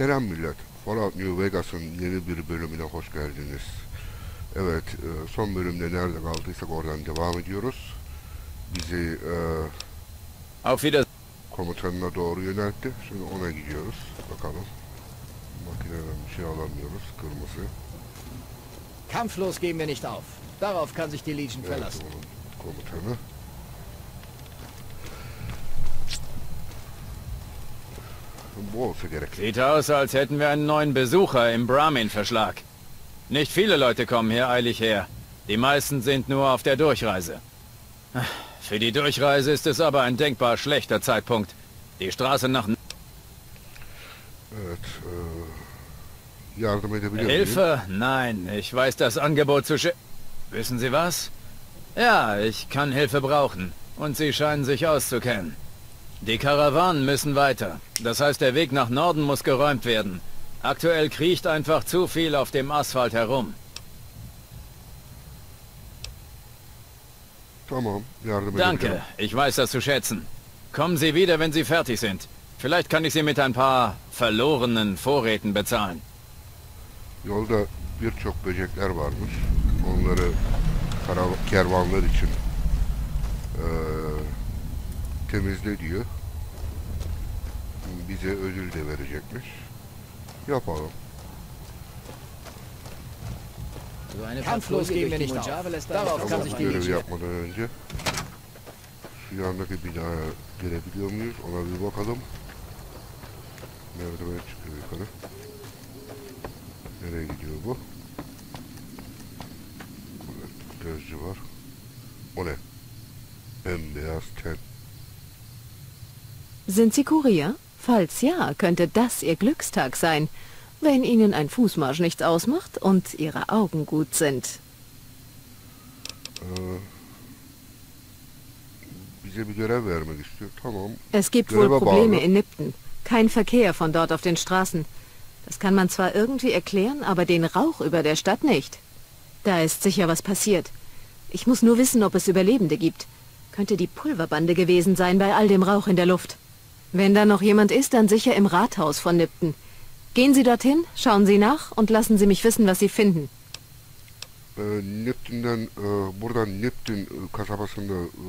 Selam millet. Fallout New Vegas'ın yeni bir bölümüne hoş geldiniz. Evet, e, son bölümde nerede kaldıysak oradan devam ediyoruz. Bizi e, komutanına doğru yöneltti. Şimdi ona gidiyoruz. Bakalım. Makineden bir şey alamıyoruz. Kırmızı. Kampflos geben wir nicht auf. Darauf kann sich die Legion Evet, verlassen. onun komutanı. Sieht aus, als hätten wir einen neuen Besucher im Brahmin-Verschlag. Nicht viele Leute kommen hier eilig her. Die meisten sind nur auf der Durchreise. Für die Durchreise ist es aber ein denkbar schlechter Zeitpunkt. Die Straße nach muyum? Hilfe? Nein, ich weiß das Angebot zu sch... Wissen Sie was? Ja, ich kann Hilfe brauchen. Und Sie scheinen sich auszukennen. Die Karawanen müssen weiter. Das heißt, der Weg nach Norden muss geräumt werden. Aktuell kriecht einfach zu viel auf dem Asphalt herum. Danke, ich weiß das zu schätzen. Kommen Sie wieder, wenn Sie fertig sind. Vielleicht kann ich Sie mit ein paar verlorenen Vorräten bezahlen. Yolda birçok böcekler varmış. Onları kervanlar için eee, temizle diyor. Bize ödül de verecekmiş. Yapalım. So eine Kampflos geben wir nicht auf. Darauf kann sich die yapmadan önce şu yandaki binaya girebiliyor muyuz? Ona bir bakalım. Merdiven çıkıyor yukarı. Nereye gidiyor bu? Burada gözcü var. O ne? Bembeyaz ten. Sind Sie Kurier? Falls ja, könnte das Ihr Glückstag sein, wenn Ihnen ein Fußmarsch nichts ausmacht und Ihre Augen gut sind. Tamam. Es gibt wohl Probleme bağlı. in Nipton. Kein Verkehr von dort auf den Straßen. Das kann man zwar irgendwie erklären, aber den Rauch über der Stadt nicht. Da ist sicher was passiert. Ich muss nur wissen, ob es Überlebende gibt. Könnte die Pulverbande gewesen sein bei all dem Rauch in der Luft. Wenn da noch jemand ist, dann sicher im Rathaus von Nipton. Gehen Sie dorthin, schauen Sie nach und lassen Sie mich wissen, was Sie finden. Neptün'den e, buradan Neptün e, kasabasında e,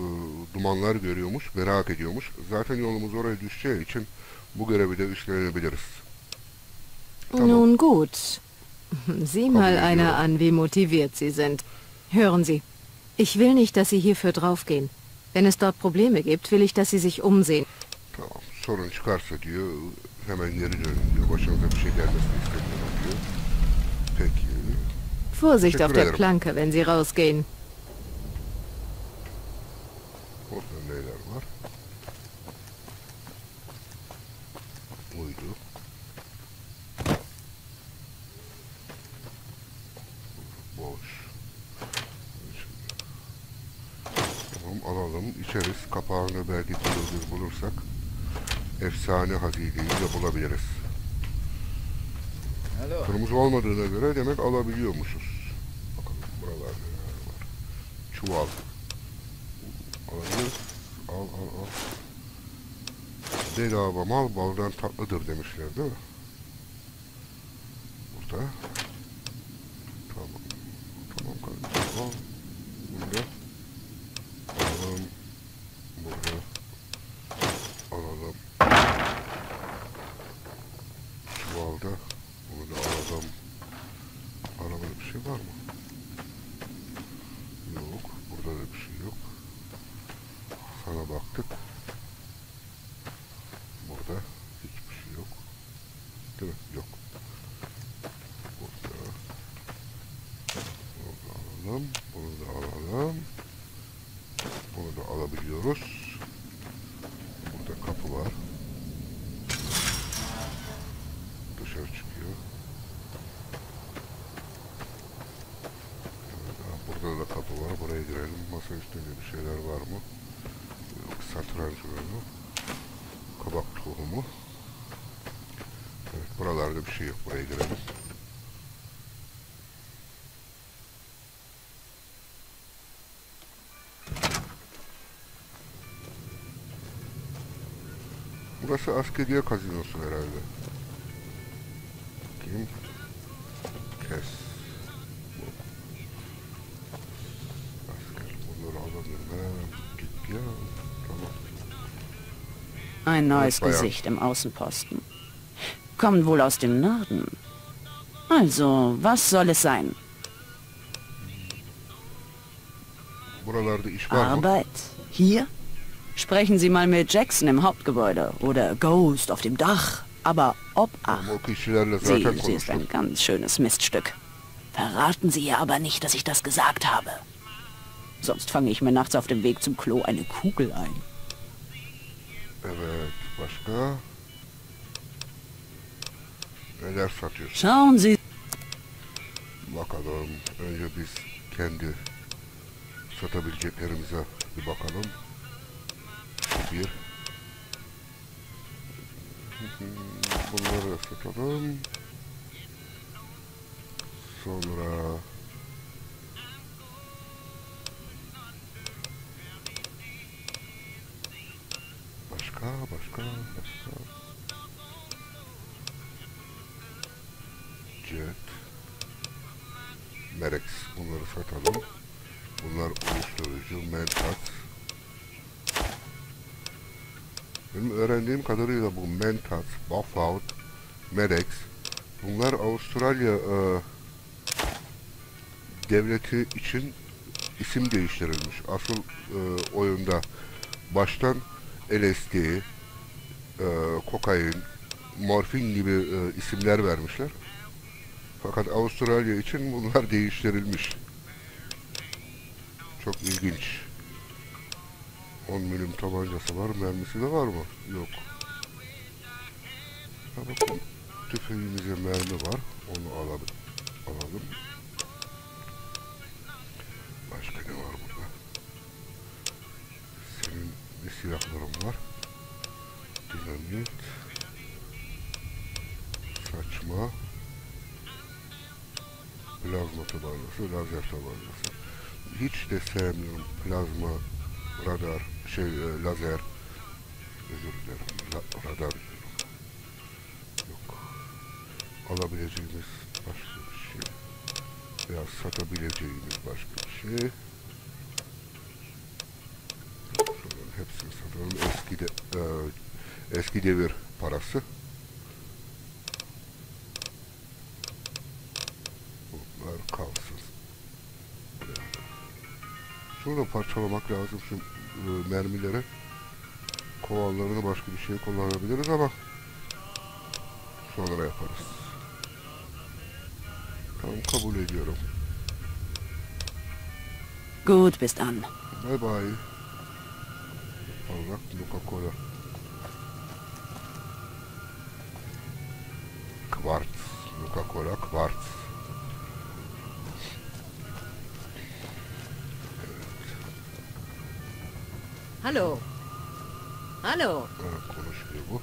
dumanlar görüyormuş, merak ediyormuş. Zaten yolumuz oraya düşeceği için bu görevi de üstlenebiliriz. Tamam. Nun gut. Sieh mal Komm, einer an, wie motiviert Sie sind. Hören Sie, ich will nicht, dass Sie hierfür draufgehen. Wenn es dort Probleme gibt, will ich, dass Sie sich umsehen. Sorun çıkarsa diyor hemen geri dönün diyor. Başınıza bir şey gelmesini istemiyorum diyor. Peki. Vorsicht auf der. Planke, wenn Sie rausgehen. Hazineyi de bulabiliriz. Hallo. Kırmızı olmadığına göre demek alabiliyormuşuz. Bakalım buralarda neler var. Çuval. Alabiliriz. Al al al. Bedava mal baldan tatlıdır demişler değil mi? Burada. Tamam. Tamam kardeşim al. Burada. Alalım. Burada. Alalım. Çuvalda. Bunu da alalım. Arabada bir şey var mı? Yok. Burada da bir şey yok. Sana baktık. Burada hiçbir şey yok. Değil mi? Yok. Burada. Bunu da alalım. Bunu da alalım. Bunu da alabiliyoruz. Burada kapı var. Dışarı çıkıyor. Evet, ha, burada da kapı var. Buraya girelim. Masa üstünde bir şeyler var mı? Yok. Satranç oyunu. Kabak tohumu. Evet, buralarda bir şey yok. Buraya girelim. Burası askeriye kazinosu herhalde. Ein neues ja- Gesicht im Außenposten. Kommt wohl aus dem Norden. Also, was soll es sein? Arbeit? Hier? Sprechen Sie mal mit Jackson im Hauptgebäude oder Ghost auf dem Dach. Aber Obacht, Ama o kişilerle sie, sie ist ein ganz schönes Miststück. Verraten Sie ihr aber nicht, dass ich das gesagt habe. Sonst fange ich mir nachts auf dem Weg zum Klo eine Kugel ein. Evet. Başka? Neler satıyorsun? Schauen Sie, Bakalım. Önce biz kendi satabileceklerimize bir bakalım. Bir. Bunları satalım. Sonra başka başka başka Jet Merex bunları satalım. Bunlar uyuşturucu, mentat. Benim öğrendiğim kadarıyla bu mentat, buffout, merex bunlar Avustralya e, devleti için isim değiştirilmiş. Asıl e, oyunda baştan LSD, e, kokain, morfin gibi e, isimler vermişler. Fakat Avustralya için bunlar değiştirilmiş. Çok ilginç. 10 milim tabancası var, mermisi de var mı? Yok. Ha bakın, tüfeğimize mermi var. Onu alalım. alalım. Başka ne var burada? Silahların var? Dinamit. Saçma. Plazma tabancası, lazer tabancası. Hiç de sevmiyorum plazma, radar, şey e, lazer. Özür dilerim, la- radar diyorum. Yok. Alabileceğimiz başka bir şey. Veya satabileceğimiz başka bir şey. Hepsini satalım. Eski de, e, eski devir parası. Bunlar kalsın. Da parçalamak lazım şu e, mermileri. Kovanlarını başka bir şey kullanabiliriz ama sonra yaparız. Tamam kabul ediyorum. gut, bis dann. Bye bye. ne? Nuka-Cola. Quarz. Nuka-Cola, Quarz. Hallo. Hallo. Ee, konuşuyor bu.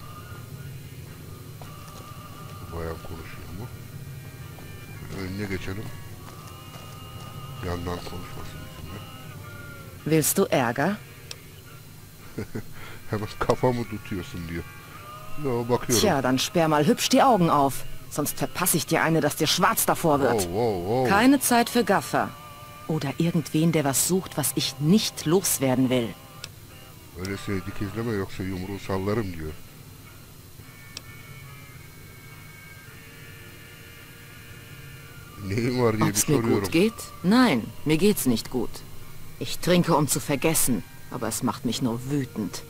Bayağı konuşuyor bu. Önüne geçelim. Yandan konuşmasın. Willst du Ärger? Hemen kafamı tutuyorsun diyor. Yo bakıyorum. Tja, dann sperr mal hübsch die Augen auf. Sonst verpasse ich dir eine, dass dir schwarz davor Wow, wird. wow, wow. Keine Zeit für Gaffer. Oder irgendwen, der was sucht, was ich nicht loswerden will. Öyleyse dikizleme yoksa yumruğu sallarım diyor. Neyin var diye bir mir gut geht? Nein, mir geht's nicht gut. Ich trinke, um zu vergessen, aber es macht mich nur wütend.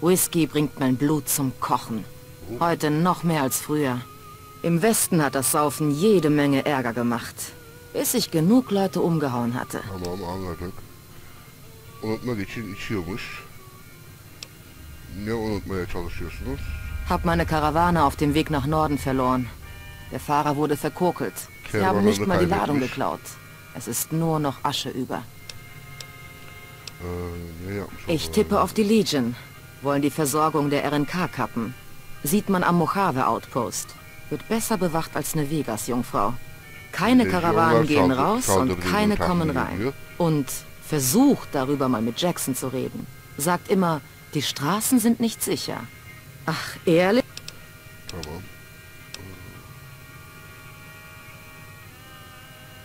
Whisky bringt mein Blut zum Kochen. Heute noch mehr als früher. Im Westen hat das Saufen jede Menge Ärger gemacht, bis ich genug Leute umgehauen hatte. Ne? Hab meine Karawane auf dem Weg nach Norden verloren. Der Fahrer wurde verkokelt. Sie haben nicht mal die Ladung geklaut. Es ist nur noch Asche über. Ee, ne yapmış Ich tippe auf die Legion. Wollen die Versorgung der RNK kappen. Sieht man am Mojave Outpost. Wird besser bewacht als eine Vegas-Jungfrau. Keine Karawanen gehen raus und keine kommen rein. Und versucht darüber mal mit Jackson zu reden. Sagt immer, die Straßen sind nicht sicher. Ach, ehrlich? Tamam.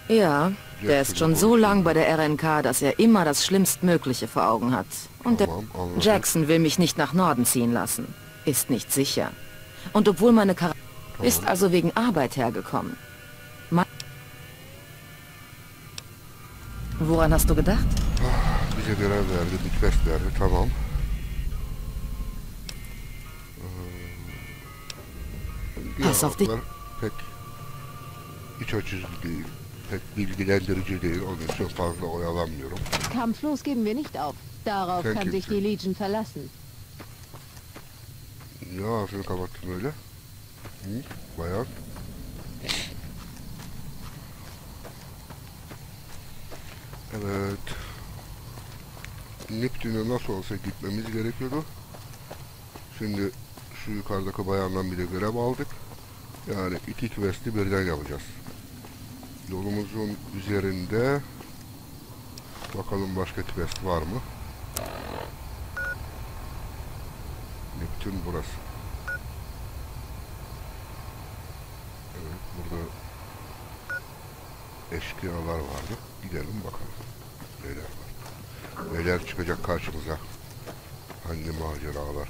Ja, der ist schon so lang bei der RNK, dass er immer das Schlimmstmögliche vor Augen hat. Und der. Jackson will mich nicht nach Norden ziehen lassen. Ist nicht sicher. Und obwohl meine Kar ist also wegen Arbeit hergekommen. Ma Woran hast du gedacht? Bize görev verdi, bir quest verdi. Tamam. Ee, Pas auf diyaloglar pek iç açıcı değil. Pek bilgilendirici değil. Onun için fazla oyalanmıyorum. Kampflos geben wir nicht auf. Darauf Thank kann sich die Legion verlassen. Niye ağzını kapattın öyle? Hı? Bayan. Evet. Neptün'e nasıl olsa gitmemiz gerekiyordu. Şimdi şu yukarıdaki bayandan bir de görev aldık. Yani iki quest'i birden yapacağız. Yolumuzun üzerinde bakalım başka quest var mı? Neptün burası. Evet burada eşkıyalar vardı. Gidelim bakalım. Neler var. Neler çıkacak karşımıza. Hangi maceralar.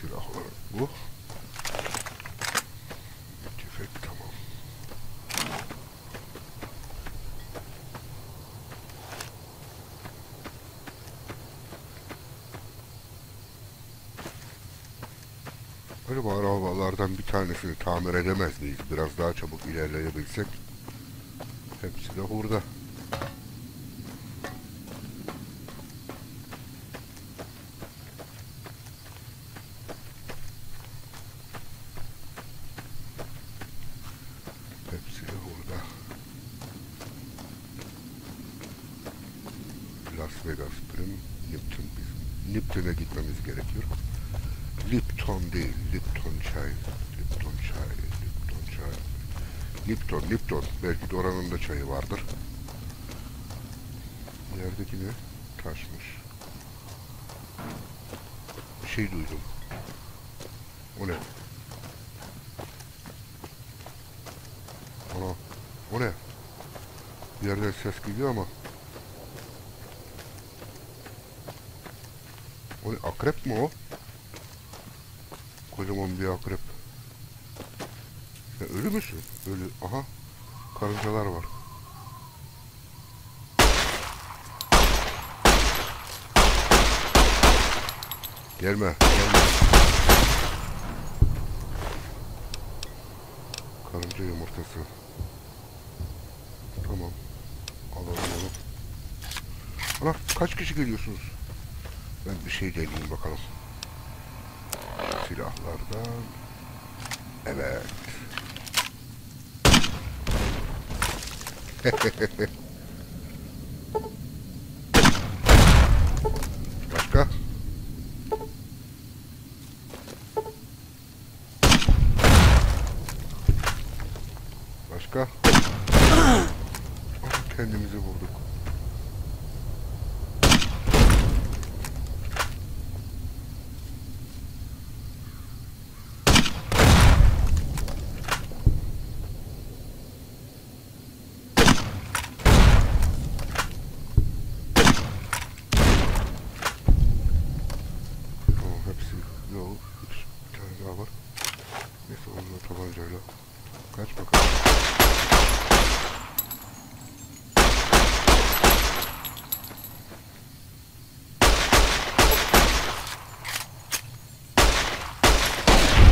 Silahlar bu. Tüfek tamam. Acaba arabalardan bir tanesini tamir edemez miyiz? Biraz daha çabuk ilerleyebilsek. Hepsi de hurda. Hepsi de hurda. Vegas Prim, Lipton. Biz Lipton'a gitmemiz gerekiyor. Lipton değil, Lipton çay. Çay, Lipton çay. Lipton, Lipton. Belki de oranın da çayı vardır. Yerdeki ne? Taşmış. Bir şey duydum. O ne? Ana, o ne? Bir yerden ses geliyor ama. O ne? Akrep mi o? Kocaman bir akrep. Ölü müsün? Ölü. Aha. Karıncalar var. Gelme. Gelme. Karınca yumurtası. Tamam. Alalım onu. Ana kaç kişi geliyorsunuz? Ben bir şey deneyeyim bakalım silahlardan. Evet. Başka? Başka? Kendimizi vurduk. Tamam hepsi yok. Üç, bir tane daha var. Neyse onunla tabancayla. Kaç bakalım.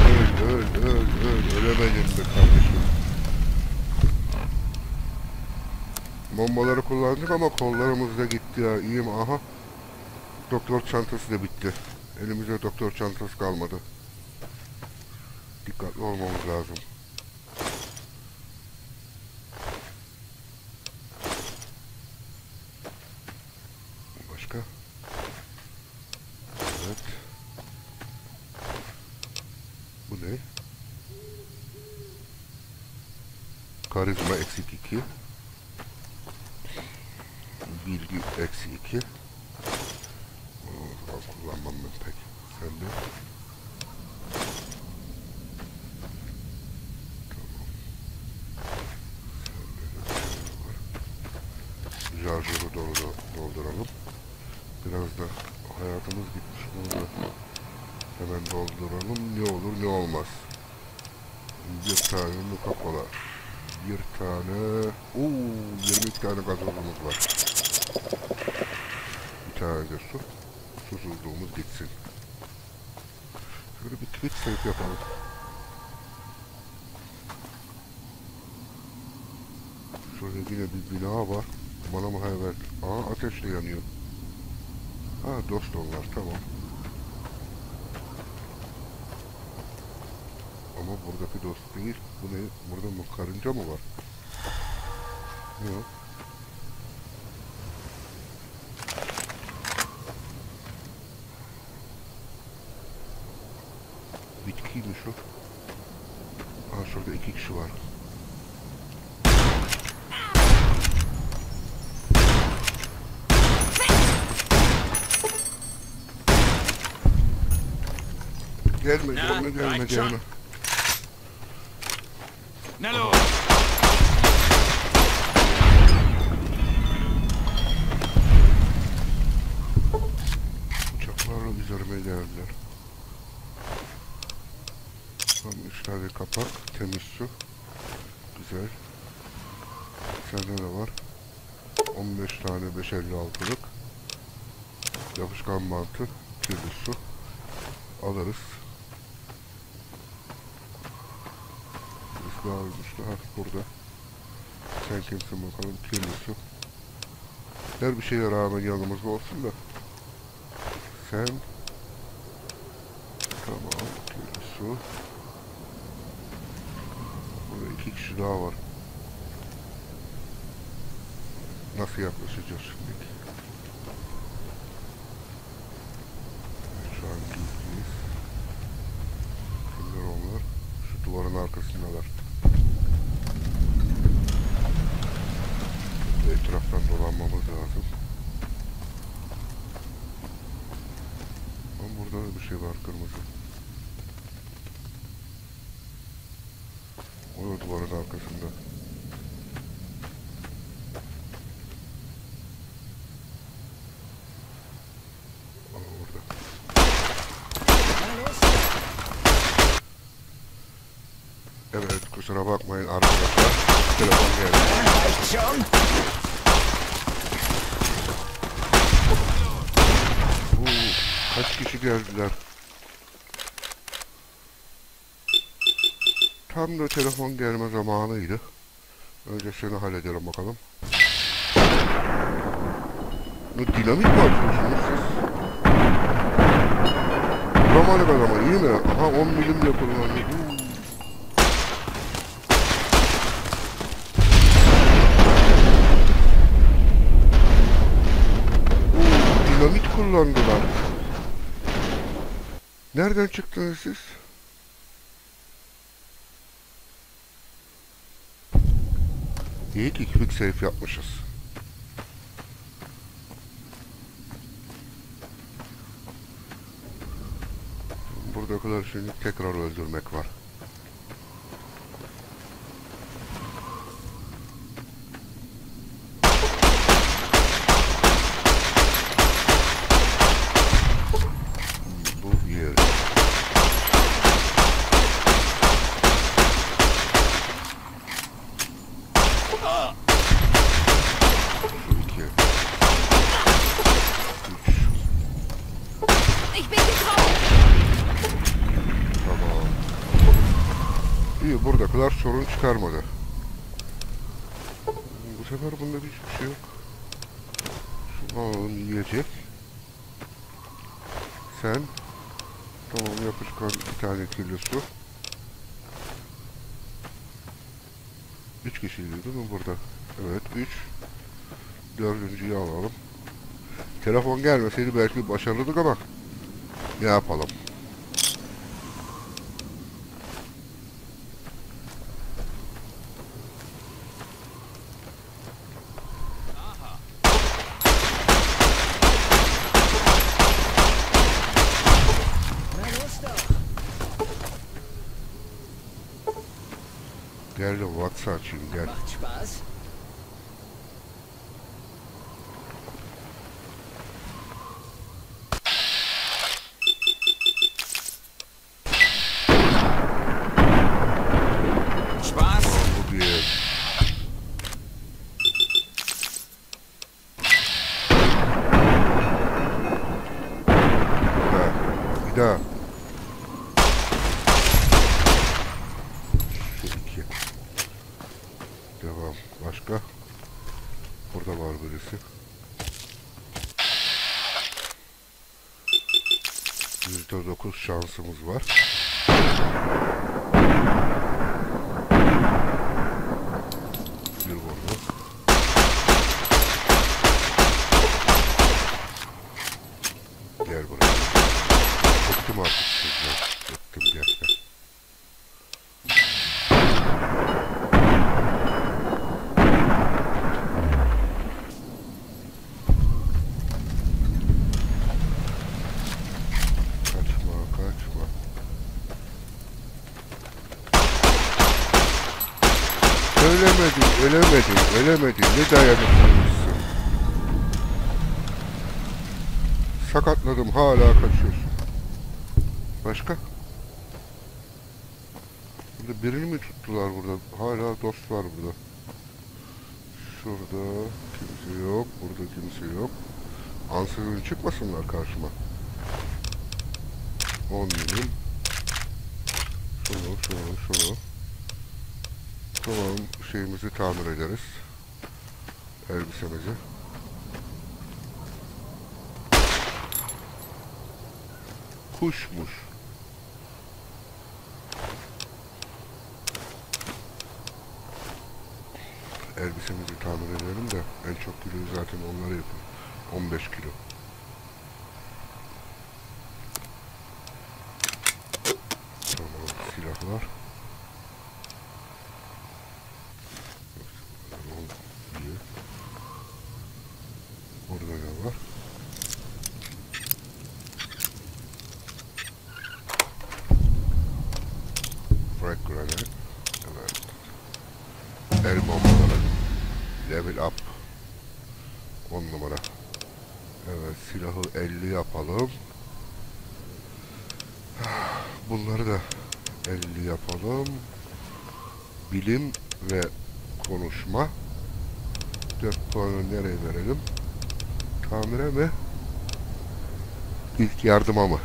Öl öl öl öl ölemedin be kardeşim. Bombaları kullandık ama kollarımız da gitti ya. İyiyim aha. Doktor çantası da bitti. Elimizde doktor çantası kalmadı. Dikkatli olmamız lazım. Başka? Evet. Bu ne? Karizma eksik 2. Bilgi eksi 2. Onu kullanmam ben pek. Sen de. Tamam. Sen de. Da hayatımız gitmiş. Bunu da hemen dolduralım. Ne olur ne olmaz. Bir tane Nuka Cola. Bir tane... Oo, 22 tane gazozumuz var. Bir tane de su. Susuzluğumuz gitsin. Şöyle bir quick save yapalım. Şurada yine bir bina var. Bana mı haber? Aa ateşle yanıyor. Ha dost onlar tamam. Ama buradaki dost değil. Bu ne? Burada mı karınca mı var? Yok. Bitkiymiş o. Aa şurada iki kişi var. Gelme, gelme, gelme, gelme. Los! Uçaklarla üzerime geldiler. Tam üç tane kapak, temiz su. Güzel. Sende de var. 15 tane 556'lık. Yapışkan mantı, kirli su. Alırız. Birisi daha ölmüştü. Ha burada. Sen kimsin bakalım kirli su. Her bir şeye rağmen yanımızda olsun da. Sen Tamam kirli su. Burada iki kişi daha var. Nasıl yaklaşacağız şimdi? Şu an gizliyiz. Kimler onlar? Şu duvarın arkasındalar. Etraftan dolanmamız lazım. Ama bir şey kırmızı. O da duvarın arkasında. Aa, orada. Evet kusura bakmayın arkadaşlar. Telefon geldi. Reicht schon. Oo, kaç kişi geldiler? Tam da telefon gelme zamanıydı. Önce şunu halledelim bakalım. Bu dinamit mi atıyorsunuz siz? Romanlık adama iyi mi? Aha 10 milim. Oo. Oo, dinamit kullandılar. Nereden çıktınız siz? İyi ki quick save yapmışız. Burada kadar şimdi tekrar öldürmek var. Bu yer. Şu iki. Üç. Ich bin getroffen! Tamam. İyi burada kadar sorun çıkarmadı. Bu sefer bunda hiçbir şey yok. Şunu alalım yiyecek. Sen. Tamam yapışkan bir tane kirli su. Üç kişiydi değil mi burada? Evet üç. Dördüncüyü alalım. Telefon gelmeseydi belki başarırdık ama ne yapalım. Gell, du Rotzer, Macht Spaß. Bıktım artık sizden. Bıktım gerçekten. Ölemedin, ölemedin, ölemedin. Ne dayanıklıymışsın. Sakatladım, hala kaçıyorsun. Başka? Burada tuttular burada? Hala dost var burada. Şurada kimse yok, burada kimse yok. Ansızın çıkmasınlar karşıma. 10 milim. Şunu, şunu, şunu. Tamam, şeyimizi tamir ederiz. Elbisemizi. Kuşmuş. Elbisemizi tamir edelim de en çok kiloyu zaten onları yapıyor. 15 kilo. Tamam, silahlar. Burada ne var? Frag grenade. Evet. El bombaları. Level up. 10 numara. Evet silahı 50 yapalım. Bunları da 50 yapalım. Bilim ve konuşma. 4 puanı nereye verelim? Tamire mi? İlk yardıma mı?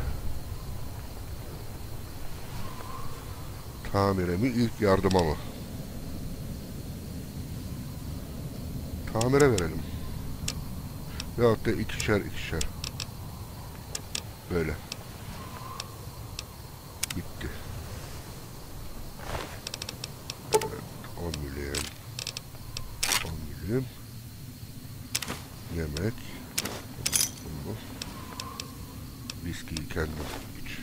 Tamire mi? İlk yardıma mı? Tamire verelim. Veyahut da ikişer ikişer. Böyle. Bitti. Evet, 10 milim. 10 milim. Yemek. Bunu. Viskiyi kendim iç.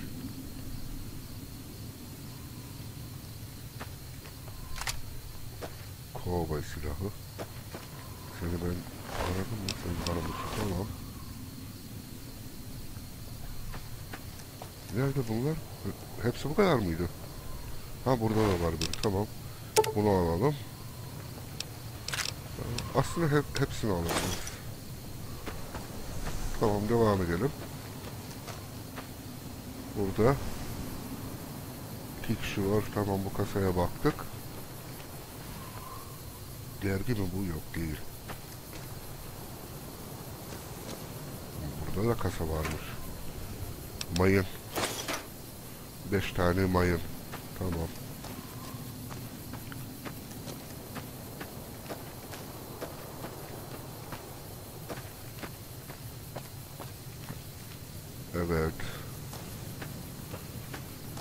Silahı. Seni ben aradım mı? Sen aramışsın. Tamam. Nerede bunlar? Hepsi bu kadar mıydı? Ha burada da var bir. Tamam. Bunu alalım. Aslında hep, hepsini alalım. Tamam devam edelim. Burada iki kişi var. Tamam bu kasaya baktık. Dergi mi bu? Yok değil. Burada da kasa varmış. Mayın. Beş tane mayın. Tamam. Evet.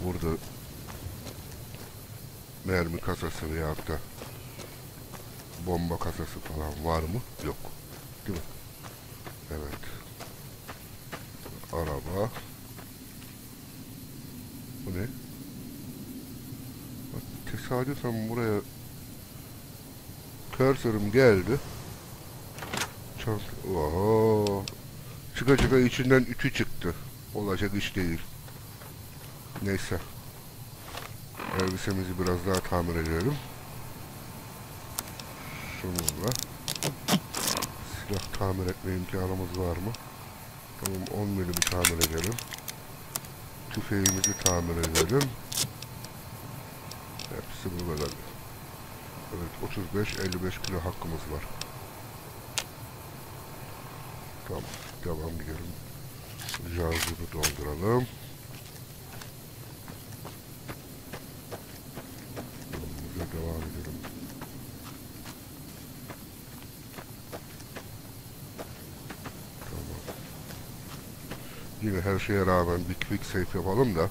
Burada mermi kasası veyahut da bomba kasası falan var mı? Yok. Değil mi? Evet. Araba. Bu ne? Bak, tesadüfen buraya cursörüm geldi. Çant Oho. Çıka çıka içinden ütü çıktı. Olacak iş değil. Neyse. Elbisemizi biraz daha tamir edelim. Şununla. Silah tamir etme imkanımız var mı? Tamam 10 milimi tamir edelim. Tüfeğimizi tamir edelim. Kadar. Evet 35-55 kilo hakkımız var. Tamam devam gidelim. Şarjını dolduralım. Devam edelim. Tamam. yine her şeye rağmen bir quick save yapalım da